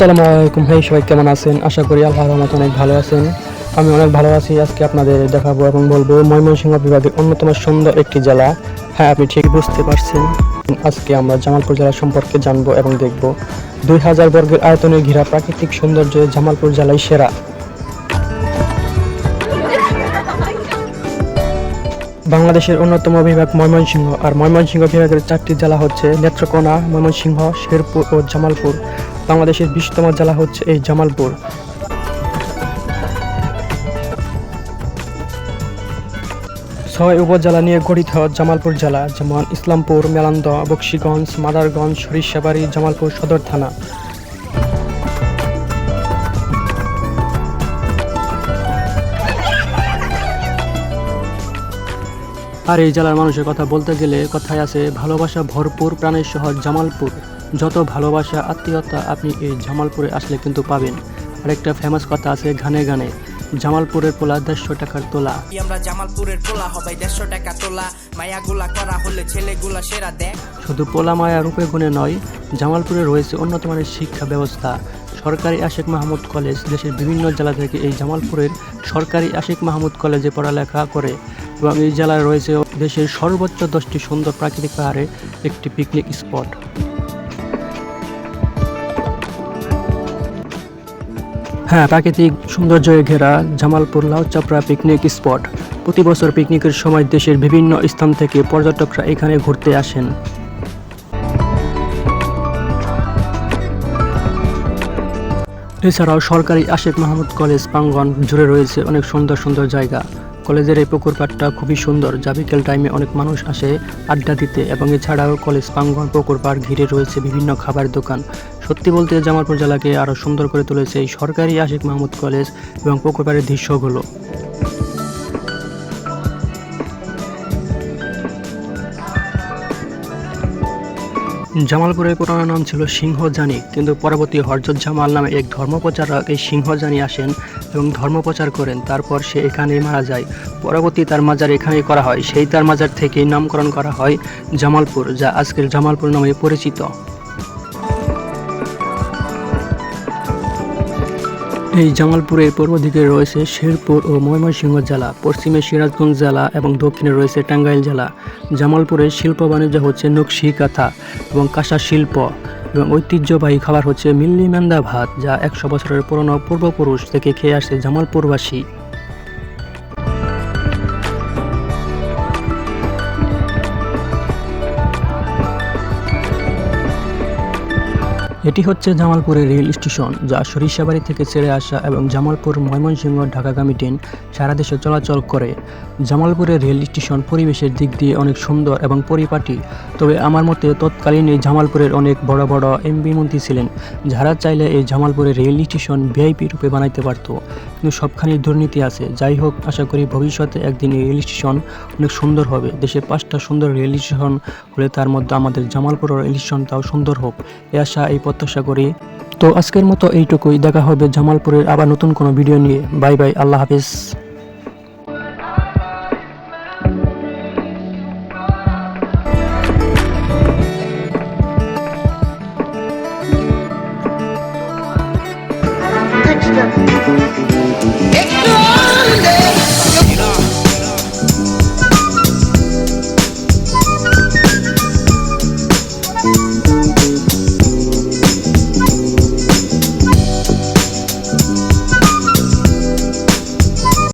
আসসালামু আলাইকুম। ভাই সবাই, কেমন আছেন? আশা করি আল্লাহর রহমতে অনেক ভালো আছেন। আমি অনেক ভালো আছি। আজকে আপনাদের দেখাবো এবং বলব, ময়মনসিংহ বিভাগের অন্যতম সুন্দর একটি জেলা। হ্যাঁ আপনি ঠিক বুঝতে পারছেন। আজকে আমরা জামালপুর জেলা সম্পর্কে জানব এবং দেখব। দুই হাজার বর্গের আয়তনে ঘেরা প্রাকৃতিক সৌন্দর্যে জামালপুর জেলায় সেরা। বাংলাদেশের অন্যতম বিভাগ ময়মনসিংহ। আর ময়মনসিংহ বিভাগের চারটি জেলা হচ্ছে নেত্রকোনা, ময়মনসিংহ, শেরপুর ও জামালপুর। বাংলাদেশের বিশতম জেলা হচ্ছে এই জামালপুর। ছয় উপজেলা নিয়ে গঠিত জামালপুর জেলা যেমন ইসলামপুর মেলান্দ বক্সিগঞ্জ, মাদারগঞ্জ, সরিষাবাড়ি, জামালপুর সদর থানা। আর এই জেলার মানুষের কথা বলতে গেলে কথায় আছে, ভালোবাসা ভরপুর প্রাণের শহর জামালপুর। যত ভালোবাসা আত্মীয়তা আপনি এই জামালপুরে আসলে কিন্তু পাবেন। আরেকটা ফেমাস কথা আছে গানে গানে জামালপুরের পোলা দেড়শো টাকার তোলা। আমরা জামালপুরের পোলা হবাই দেড়শো টাকা তোলা। মায়াগুলা করা হলে ছেলেগুলা সেরা দেখ। শুধু পোলা মায়া রূপে গুণে নয় জামালপুরে রয়েছে উন্নত মানের শিক্ষা ব্যবস্থা। সরকারি আশেক মাহমুদ কলেজ দেশের বিভিন্ন জেলা থেকে এই জামালপুরের সরকারি আশেক মাহমুদ কলেজে পড়ালেখা করে এবং এই জেলায় রয়েছে দেশের সর্বোচ্চ দশটি সুন্দর প্রাকৃতিক পাহাড়ে একটি পিকনিক স্পট হ্যাঁ প্রাকৃতিক সৌন্দর্যে ঘেরা জামালপুর লাউচাপড়া পিকনিক স্পট প্রতি বছর পিকনিকের সময় দেশের বিভিন্ন স্থান থেকে পর্যটকরা এখানে ঘুরতে আসেন। এছাড়াও সরকারি আশেখ মাহমুদ কলেজ প্রাঙ্গন জুড়ে রয়েছে অনেক সুন্দর সুন্দর জায়গা। কলেজের এই পুকুর পাড়টা খুবই সুন্দর। যা বিকেল টাইমে অনেক মানুষ আসে আড্ডা দিতে এবং এছাড়াও কলেজ প্রাঙ্গন পুকুর পাড় ঘিরে রয়েছে বিভিন্ন খাবার দোকান। সত্যি বলতে জামালপুর জেলাকে আরও সুন্দর করে তুলেছে এই সরকারি আশিক মাহমুদ কলেজ এবং পুকুর পাড়ের দৃশ্যগুলো। জামালপুরের পুরানো নাম ছিল সিংহজানি, কিন্তু পরবর্তী হরজত জামাল নামে এক ধর্মপ্রচারক এই সিংহজানি আসেন এবং ধর্মপ্রচার করেন। তারপর সে এখানেই মারা যায়। পরবর্তী তার মাজার এখানেই করা হয়। সেই তার মাজার থেকেই নামকরণ করা হয় জামালপুর, যা আজকের জামালপুর নামে পরিচিত। এই জামালপুরের পূর্ব দিকে রয়েছে শেরপুর ও ময়মনসিংহ জেলা, পশ্চিমে সিরাজগঞ্জ জেলা এবং দক্ষিণে রয়েছে টাঙ্গাইল জেলা। জামালপুরের শিল্প বাণিজ্য হচ্ছে নকশি কাঁথা এবং কাঁসা শিল্প এবং ঐতিহ্যবাহী খাবার হচ্ছে মিল্লি মেন্দা ভাত, যা একশো বছরের পুরনো পূর্বপুরুষ থেকে খেয়ে আসছে জামালপুরবাসী। এটি হচ্ছে জামালপুরের রেল স্টেশন, যা সরিষাবাড়ি থেকে ছেড়ে আসা এবং জামালপুর ময়মনসিংহ ঢাকাগামী ট্রেন সারা দেশে চলাচল করে। জামালপুরের রেল স্টেশন পরিবেশের দিক দিয়ে অনেক সুন্দর এবং পরিপাটি, তবে আমার মতে তৎকালীন এই জামালপুরের অনেক বড় বড় এমপি মন্ত্রী ছিলেন, যারা চাইলে এই জামালপুরের রেল স্টেশন ভিআইপি রূপে বানাইতে পারতো। কিন্তু সবখানেই দুর্নীতি আছে। যাই হোক, আশা করি ভবিষ্যতে একদিন এই রেল স্টেশন অনেক সুন্দর হবে। দেশে পাঁচটা সুন্দর রেল স্টেশন হলে তার মধ্যে আমাদের জামালপুরের রেল স্টেশনটাও সুন্দর হোক। এ আশা, এই প্রত্যাশা করি। তো আজকের মতো এইটুকুই। দেখা হবে জামালপুরের আবার নতুন কোনো ভিডিও নিয়ে। বাই বাই, আল্লাহ হাফিজ।